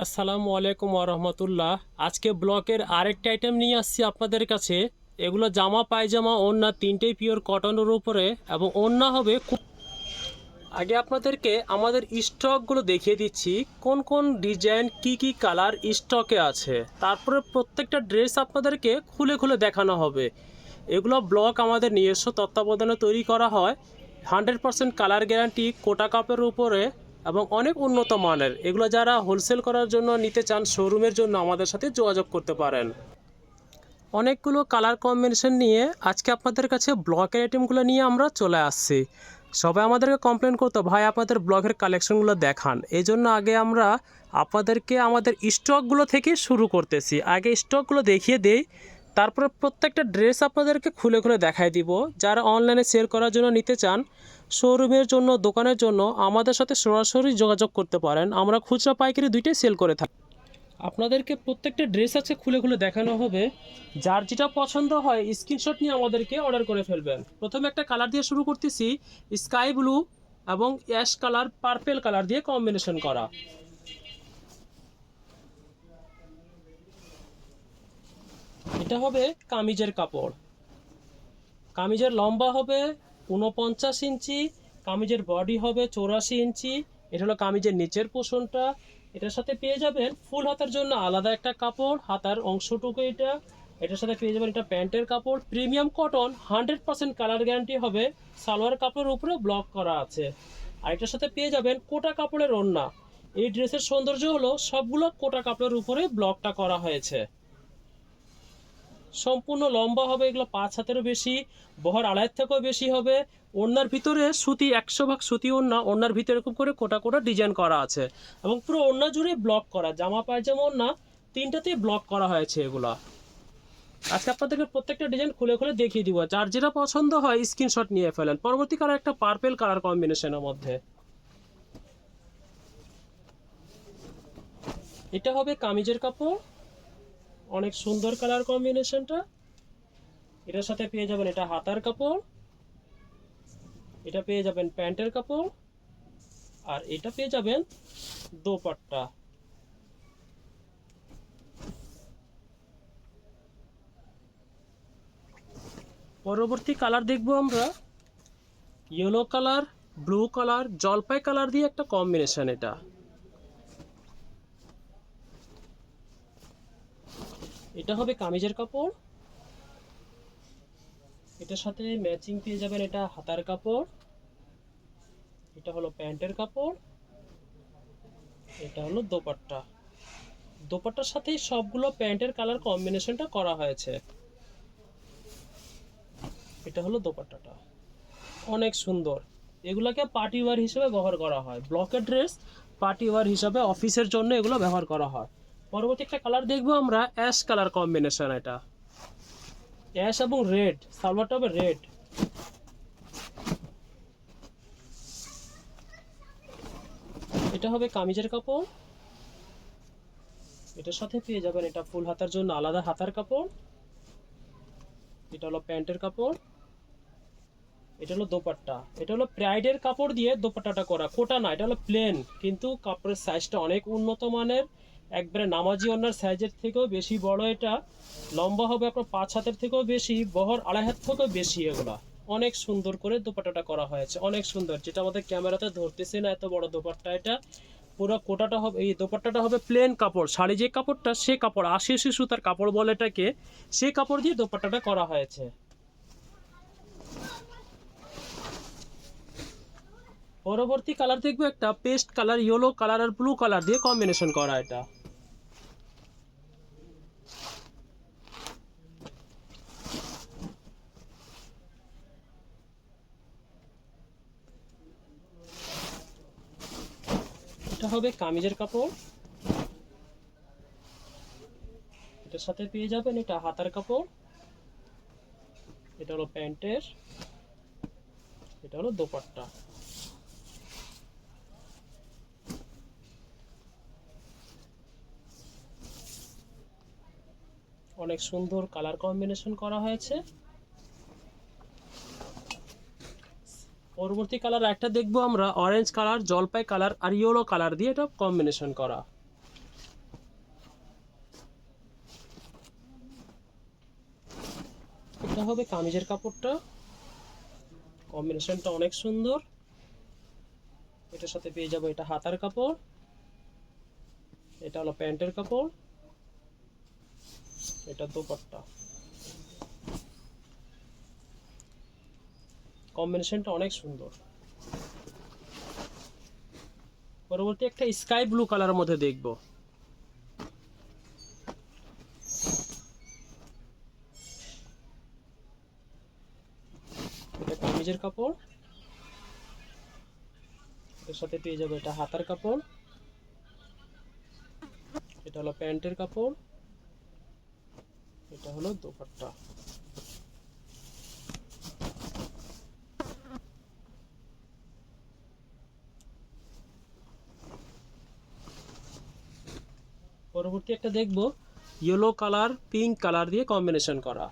আসসালামু আলাইকুম রহমতুল্লাহ। আজকে ব্লকের আরেকটা আইটেম নিয়ে আসছি আপনাদের কাছে। এগুলো জামা, পায়জামা, ওড়না তিনটেই পিওর কটনের উপরে এবং ওড়না হবে আগে আপনাদেরকে আমাদের স্টকগুলো দেখিয়ে দিচ্ছি। কোন কোন ডিজাইন কি কি কালার স্টকে আছে। তারপরে প্রত্যেকটা ড্রেস আপনাদেরকে খুলে খুলে দেখানো হবে। এগুলো ব্লক আমাদের নিজস্ব তত্ত্বাবধানে তৈরি করা হয়। হান্ড্রেড পার্সেন্ট কালার গ্যারান্টি কোটা কাপের উপরে এবং অনেক উন্নত মানের। এগুলো যারা হোলসেল করার জন্য নিতে চান শোরুমের জন্য আমাদের সাথে যোগাযোগ করতে পারেন। অনেকগুলো কালার কম্বিনেশন নিয়ে আজকে আপনাদের কাছে ব্লকের আইটেমগুলো নিয়ে আমরা চলে আসছি। সবাই আমাদেরকে কমপ্লেন করতো, ভাই, আপনাদের ব্লগের কালেকশনগুলো দেখান। এই জন্য আগে আমরা আপনাদেরকে আমাদের স্টকগুলো থেকে শুরু করতেছি। আগে স্টকগুলো দেখিয়ে দেই তারপরে প্রত্যেকটা ড্রেস আপনাদেরকে খুলে খুলে দেখাই দিব। যারা অনলাইনে সেল করার জন্য নিতে চান, শোরুমের জন্য, দোকানের জন্য, আমাদের সাথে সরাসরি যোগাযোগ করতে পারেন। আমরা খুচরা পাইকারি দুইটাই সেল করে থাকি। আপনাদেরকে প্রত্যেকটা ড্রেস আছে খুলে খুলে দেখানো হবে। যার যেটা পছন্দ হয়, স্ক্রিনশট নিয়ে আমাদেরকে অর্ডার করে ফেলবেন। প্রথমে একটা কালার দিয়ে শুরু করতেছি, স্কাই ব্লু এবং অ্যাশ কালার, পার্পেল কালার দিয়ে কম্বিনেশন করা। এটা হবে কামিজের কাপড়। কামিজের লম্বা হবে উনপঞ্চাশ ইঞ্চি, কামিজের বডি হবে চৌরাশি ইঞ্চি, এটা হলো কামিজের নিচের পোষণটা। এটার সাথে পেয়ে যাবেন ফুল হাতার জন্য আলাদা একটা কাপড়, হাতার অংশটুকু এটা। এটার সাথে পেয়ে যাবেন এটা প্যান্টের কাপড়। Premium cotton hundred percent colour guarantee হবে, সালোয়ার কাপড়ের উপরে ব্লক করা আছে। আর এটার সাথে পেয়ে যাবেন কোটা কাপড়ের ওড়না। এই ড্রেসের সৌন্দর্য হলো সবগুলো কোটা কাপড়ের উপরে ব্লকটা করা হয়েছে। সম্পূর্ণ লম্বা হবে, এগুলো পাঁচ হাতেরও বেশি, বহর আড়াইয়ের থেকেও বেশি হবে। ওড়নার ভিতরে সুতি একশো ভাগ সুতি ওড়না, ওড়নার ভিতরে এরকম করে কোটা কোটা ডিজাইন করা আছে। এবং পুরো ওড়না জুড়ে ব্লক করা, জামা, পায়জামা, ওড়না, তিনটাতেই ব্লক করা হয়েছে এগুলা। আজকে আপনাদেরকে প্রত্যেকটা ডিজাইন খুলে খুলে দেখিয়ে দিব। যার যেটা পছন্দ হয় স্ক্রিনশট নিয়ে ফেলেন। পরবর্তী কালার একটা পার্পেল কালার কম্বিনেশনের মধ্যে। এটা হবে কামিজের কাপড়। অনেক সুন্দর কালার কম্বিনেশনটা এটার সাথে পেয়ে যাবেন এটা হাতার কাপড়, এটা পেয়ে যাবেন প্যান্টের কাপড়, আর এটা পেয়ে যাবেন দোপাট্টা। পরবর্তী কালার দেখব আমরা। ইয়েলো কালার ব্লু কালার জলপাই কালার দিয়ে একটা কম্বিনেশন এটা। এটা হবে কামিজের কাপড়। এটার সাথে ম্যাচিং পেয়ে যাবেন এটা হাতার কাপড়। এটা হলো প্যান্টের কাপড়। এটা হলো দোপাট্টা। দোপাট্টার সাথেই সবগুলো প্যান্টের কালার কম্বিনেশনটা করা হয়েছে। এটা হলো দোপাট্টাটা। অনেক সুন্দর। এগুলোকে পার্টি ওয়ার হিসেবে ব্যবহার করা হয়। ব্লকের ড্রেস পার্টি ওয়ার হিসাবে অফিসের জন্য এগুলো ব্যবহার করা হয়। পরবর্তী একটা কালার দেখব আমরা অ্যাশ কালার কম্বিনেশন এটা। অ্যাশ এবং রেড সালোয়ারটা হবে রেড এটা হবে কামিজের কাপড়। এটার সাথে পেয়ে যাবেন এটা ফুল হাতার জন্য আলাদা হাতার কাপড়। এটা হলো প্যান্টের কাপড়। এটা হলো দোপাট্টা। এটা হলো প্রাইডের কাপড় দিয়ে দোপাট্টাটা করা। কোটা না, এটা হলো প্লেন কিন্তু কাপড়ের সাইজটা অনেক উন্নত মানের। একবারে নামাজি অন্যার সাইজের থেকেও বেশি বড় এটা, লম্বা হবে আপনার পাঁচ হাতের থেকেও বেশি, বহর আড়াই হাত থেকেও বেশি এগুলা। অনেক সুন্দর করে দোপাট্টাটা করা হয়েছে, অনেক সুন্দর। যেটা আমাদের ক্যামেরাতে ধরতেছে না এত বড় দোপাট্টা এটা। পুরো কোটাটা হবে, এই দোপাট্টাটা হবে প্লেন কাপড়। শাড়ি যে কাপড়টা, সে কাপড়, আশি আশি সুতার কাপড় বলে এটাকে, সে কাপড় দিয়ে দোপাট্টাটা করা হয়েছে। পরবর্তী কালার দেখব একটা পেস্ট কালার ইয়েলো কালার আর ব্লু কালার দিয়ে কম্বিনেশন করা এটা। হবে কামিজের কাপড়। এটার সাথে পেয়ে যাবেন এটা হাতার কাপড়। এটা হলো প্যান্টের। এটা হলো দোপাট্টা। অনেক সুন্দর কালার কম্বিনেশন করা হয়েছে। পরবর্তী কালার একটা দেখব আমরা অরেঞ্জ কালার জলপাই কালার আর ইয়েলো কালার দিয়ে এটা কম্বিনেশন করা। এটা হবে কামিজের কাপড়টা। কম্বিনেশনটা অনেক সুন্দর। এটার সাথে পেয়ে যাব এটা হাতার কাপড়। এটা হলো প্যান্টের কাপড়। এটা দোপাট্টা। কম্বিনেশনটা অনেক সুন্দর। পরবর্তী একটা স্কাই ব্লু কালারের মধ্যে দেখব। এটা কামিজের কাপড়। এর সাথে পেয়ে যাবে এটা হাতার কাপড়। এটা হলো প্যান্টের কাপড়। এটা হলো দোপাট্টা। পরবর্তী একটা দেখব। ইয়েলো কালার পিঙ্ক কালার দিয়ে কম্বিনেশন করা।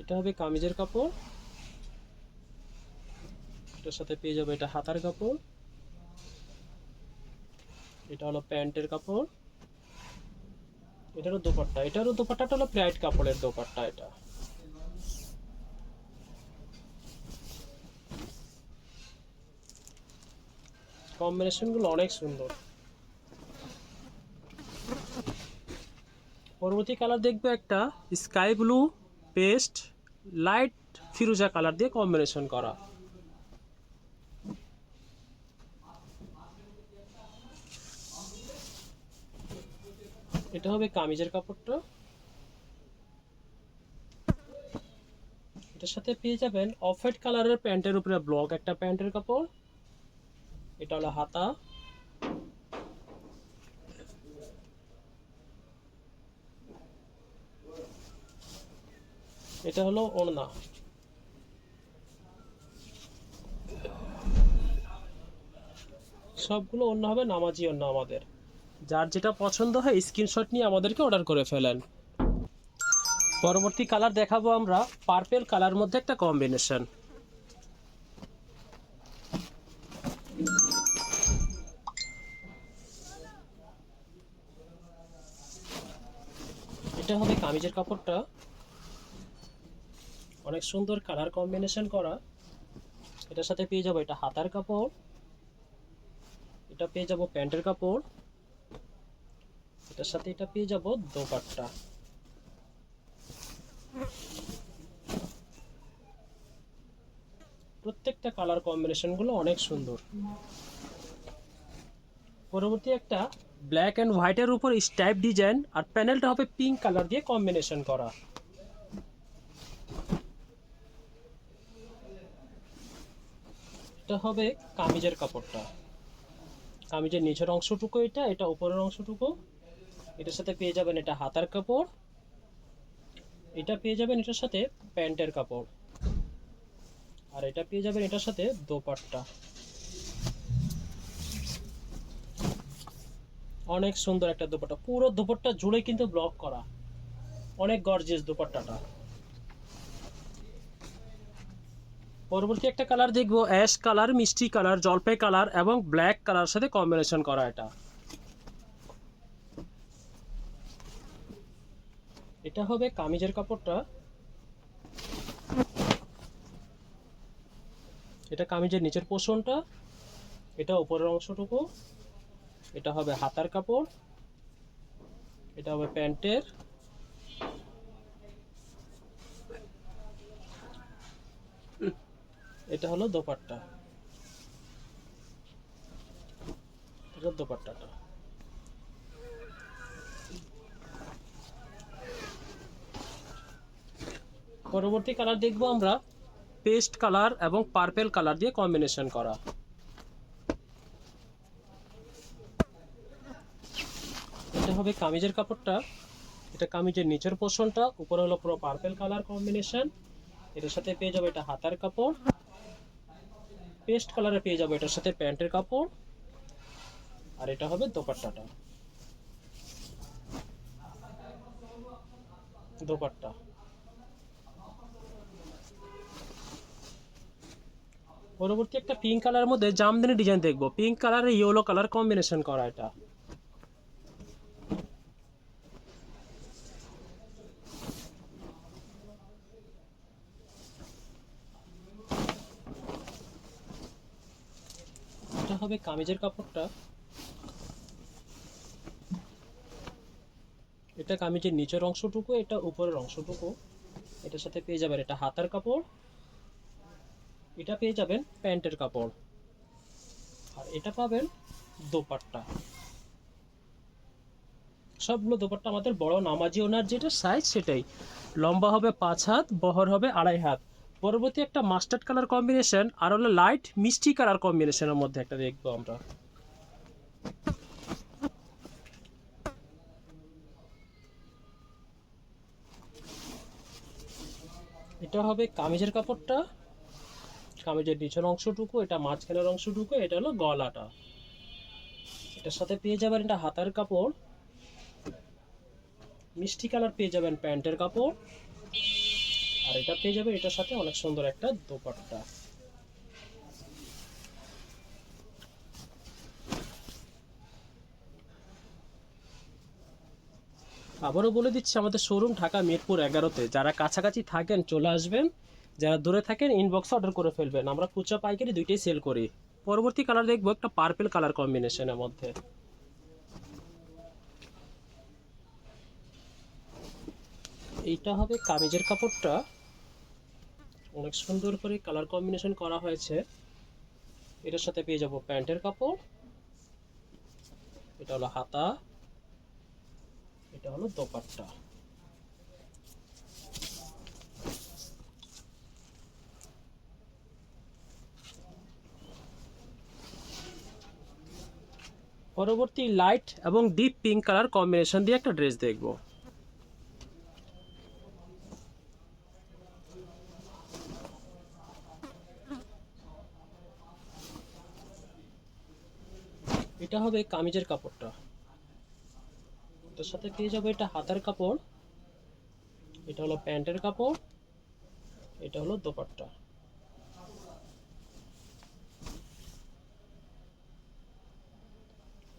এটা হবে কামিজের কাপড়। এটার সাথে পেয়ে যাবে এটা হাতার কাপড়। এটা হলো প্যান্টের কাপড়। এটারও দোপাট্টা, এটারও দোপাট্টাটা হলো প্রাইড কাপড়ের দোপাট্টা এটা। কম্বিনেশনগুলো অনেক সুন্দর। পরবর্তী কালার দেখব একটা স্কাই ব্লু পেস্ট লাইট ফিরোজা কালার দিয়ে কম্বিনেশন করা। এটা হবে কামিজের কাপড়টা। এটার সাথে পেয়ে যাবেন অফ হোয়াইট কালারের প্যান্টের উপরে ব্লক একটা প্যান্টের কাপড়। এটা হলো হাতা। এটা হলো ওড়না। সবগুলো অন্য হবে নামাজি অন্য আমাদের। যার যেটা পছন্দ হয় স্ক্রিনশট নিয়ে আমাদেরকে অর্ডার করে ফেলেন। পরবর্তী কালার দেখাবো আমরা। পার্পেল কালার মধ্যে একটা কম্বিনেশন এটা হবে কামিজের কাপড়টা। অনেক সুন্দর কালার কম্বিনেশন করা। এটার সাথে পেয়ে যাব এটা হাতার কাপড়। এটা পেয়ে যাব প্যান্টের কাপড়। এটার সাথে এটা পেয়ে যাব দোপাট্টা। প্রত্যেকটা কালার কম্বিনেশনগুলো অনেক সুন্দর। পরবর্তী একটা ব্ল্যাক অ্যান্ড হোয়াইটের উপর স্টাইপ ডিজাইন আর প্যানেলটা হবে পিঙ্ক কালার দিয়ে কম্বিনেশন করা। এটা হবে কামিজের কাপড়টা। কামিজের নিচের অংশটুকু এটা এটা উপরের অংশটুকু। এটার সাথে পেয়ে যাবেন এটা হাতার কাপড়। এটা পেয়ে যাবেন এটার সাথে প্যান্টের কাপড়। আর এটা পেয়ে যাবেন এটার সাথে দোপাট্টা। অনেক সুন্দর একটা দোপাট্টা। পুরো দোপাট্টা জুড়ে কিন্তু ব্লক করা। অনেক গর্জিয়াস দোপাট্টাটা। পরবর্তী একটা কালার দেখব অ্যাশ কালার মিষ্টি কালার জলপাই কালার এবং ব্ল্যাক কালার সাথে কম্বিনেশন করা এটা। এটা হবে কামিজের কাপড়টা। এটা কামিজের নিচের পোষণটা এটা উপরের অংশটুকু। এটা হবে হাতার কাপড়, এটা হবে প্যান্টের। এটা হলো দোপাট্টা। এটা দোপাট্টাটা। পরবর্তী কালার দেখব আমরা পেস্ট কালার এবং পার্পেল কালার দিয়ে কম্বিনেশন করা। এটা হবে কামিজের কাপড়টা। এটা কামিজের নিচের পোর্শনটা উপরে হলো পুরো পার্পেল কালার কম্বিনেশন এটার সাথে পেয়ে যাবে এটা হাতার কাপড়। পেস্ট কালারে পেয়ে যাবে এটার সাথে প্যান্টের কাপড়। আর এটা হবে দোপাট্টাটা। দোপাট্টা। পরবর্তী একটা পিঙ্ক কালারের মধ্যে জামদানি ডিজাইন দেখব। Pink colour yellow colour combination করা এটা। হবে কামিজের কাপড়টা। এটা কামিজের নিচের অংশটুকু, এটা উপরের অংশটুকু। এটার সাথে পেয়ে যাবেন এটা হাতার কাপড়। এটা পেয়ে যাবেন প্যান্টের কাপড়। আর এটা পাবেন দোপাট্টা। সবগুলো দোপাট্টা আমাদের বড় নামাজি ওনার যেটা সাইজ সেটাই। লম্বা হবে পাঁচ হাত, বহর হবে আড়াই হাত। পরবর্তী একটা মাস্টার্ড কালার কম্বিনেশন আর হলো লাইট মিষ্টি কালার কম্বিনেশনের মধ্যে একটা দেখব আমরা। এটা হবে কামিজের কাপড়টা। কামিজের নিচের অংশটুকু, এটা মাঝখানের অংশটুকু, এটা হলো গলাটা। এটার সাথে পেয়ে যাবেন এটা হাতার কাপড়। মিষ্টি কালার পেয়ে যাবেন প্যান্টের কাপড়। আর এটা পেয়ে যাবেন এটার সাথে অনেক সুন্দর একটা দোপাট্টা। আবারও বলে দিচ্ছি, আমাদের শোরুম ঢাকা, মিরপুর এগারোতে। যারা কাছাকাছি থাকেন, চলে আসবেন। যারা দূরে থাকেন ইনবক্স অর্ডার করে ফেলবেন। আমরা কুচা পাইকারি দুইটাই সেল করি। পরবর্তী কালার দেখব একটা পার্পেল কালার কম্বিনেশনের মধ্যে। এইটা হবে কামিজের কাপড়টা। অনেক সুন্দর করে কালার কম্বিনেশন করা হয়েছে। এটার সাথে পেয়ে যাব প্যান্টের কাপড়। এটা হলো হাতা। এটা হলো দোপাট্টা। পরবর্তী লাইট এবং ডিপ পিঙ্ক কালার কম্বিনেশন দিয়ে একটা ড্রেস দেখব। এটা হবে কামিজের কাপড়টা। এটার সাথে পেয়ে যাবে এটা হাতার কাপড়। এটা হলো প্যান্টের কাপড়। এটা হলো দোপাট্টা।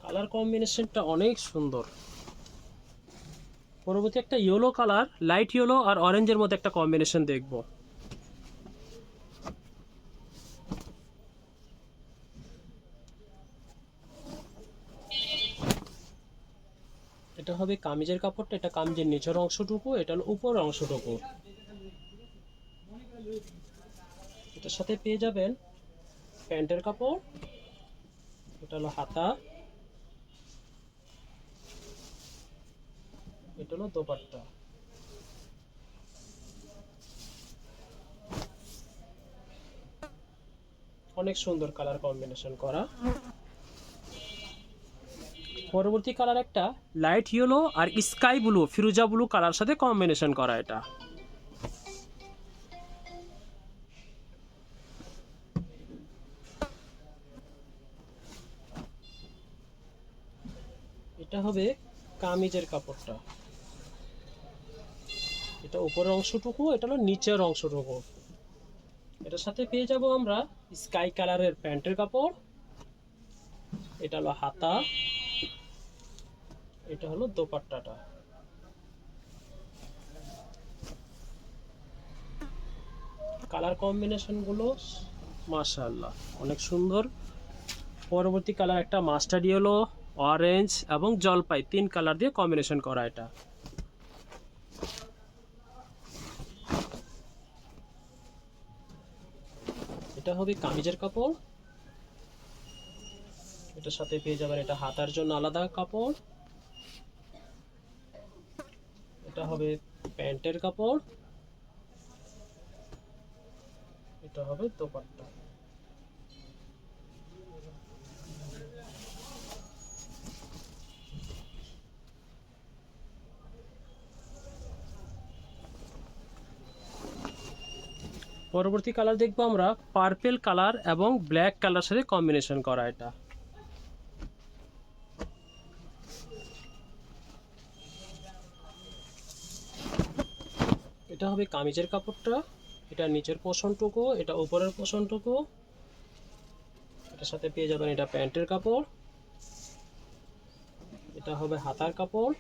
কালার কম্বিনেশনটা অনেক সুন্দর। পরবর্তী একটা ইয়েলো কালার লাইট ইয়েলো আর অরেঞ্জের মধ্যে একটা কম্বিনেশন দেখব। হবে কামিজের কাপড়টা, এটা কামিজের নিচের অংশটুকু, এটা হলো উপরের অংশটুকু। এটার সাথে পেয়ে যাবেন প্যান্টের কাপড়, এটা হলো হাতা, এটা হলো দোপাট্টা। অনেক সুন্দর কালার কম্বিনেশন করা। পরবর্তী কালার একটা লাইট ইয়েলো আর স্কাই ব্লু ফিরোজা ব্লু কালার সাথে কম্বিনেশন করা এটা। এটা হবে কামিজের কাপড়টা। এটা উপরের অংশটুকু, এটা হলো নিচের অংশটুকু। এটার সাথে পেয়ে যাব আমরা স্কাই কালারের প্যান্টের কাপড়। এটা হলো হাতা। এটা হলো দোপাট্টাটা। কালার কম্বিনেশনগুলো মাশাআল্লাহ, অনেক সুন্দর। পরবর্তী কালার একটা মাস্টার্ড ইয়েলো অরেঞ্জ এবং জলপাই, তিন কালার দিয়ে কম্বিনেশন করা এটা। এটা হবে কামিজের কাপড়। এটার সাথে পেয়ে যাবেন এটা হাতার জন্য আলাদা কাপড়। এটা হবে প্যান্টের কাপড়। এটা হবে দোপাট্টা। পরবর্তী কালার দেখব আমরা। পার্পেল কালার এবং ব্ল্যাক কালার সাথে কম্বিনেশন করা এটা। হবে কামিজের কাপড়টা, এটা নিচের পোষণটুকু, এটা উপরের পোষণটুকু। এটার সাথে পেয়ে যাবেন এটা প্যান্টের কাপড়, এটা হবে হাতার কাপড়,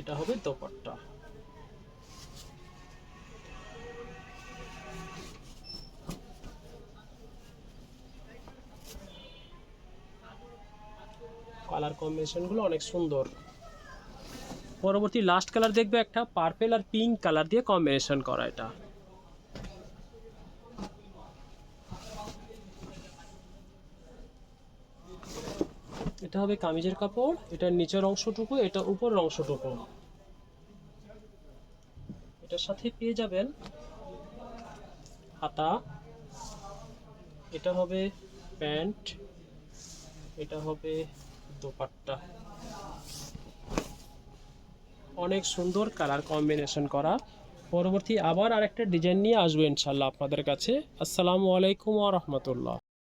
এটা হবে দোপাট্টা। কালার কম্বিনেশনগুলো অনেক সুন্দর। পরবর্তী লাস্ট কালার দেখবে একটা পার্পেল আর পিঙ্ক কালার দিয়ে কম্বিনেশন করা এটা। এটা হবে কামিজের কাপড়, এটার নিচের অংশটুকু, এটা উপরের অংশটুকু। এটার সাথে পেয়ে যাবেন হাতা, এটা হবে প্যান্ট, এটা হবে দোপাট্টা। অনেক সুন্দর কালার কম্বিনেশন করা। পরবর্তী আবার আরেকটা ডিজাইন নিয়ে আসব ইনশাল্লাহ আপনাদের কাছে। আসসালামু আলাইকুম ওয়া রাহমাতুল্লাহ।